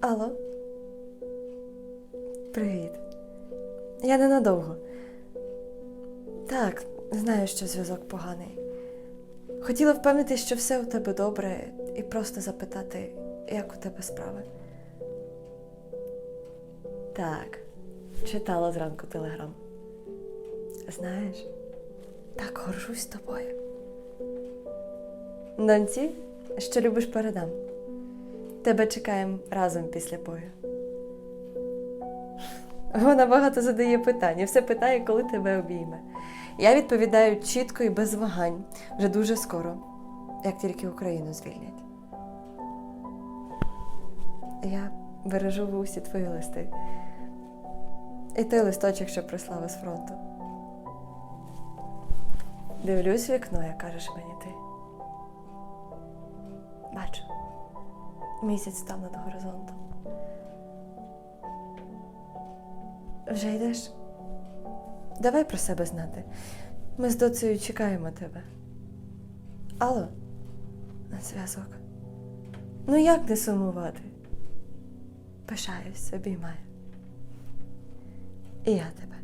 Алло. Привіт. Я ненадовго. Так, знаю, що зв'язок поганий. Хотіла впевнити, що все у тебе добре, і просто запитати, як у тебе справи. Так, читала зранку телеграм. Знаєш, так горжусь тобою. Доньці, що любиш передам. Тебе чекаємо разом після бою. Вона багато задає питань, і все питає, коли тебе обійме. Я відповідаю чітко і без вагань, вже дуже скоро, як тільки Україну звільнять. Я бережу в усі твої листи. І той листочок, що прислав із фронту. Дивлюсь вікно, як кажеш мені ти. Місяць став над горизонтом. Вже йдеш? Давай про себе знати. Ми з доцею чекаємо тебе. Алло, на зв'язок. Ну як не сумувати? Пишаюсь, обіймаю. І я тебе.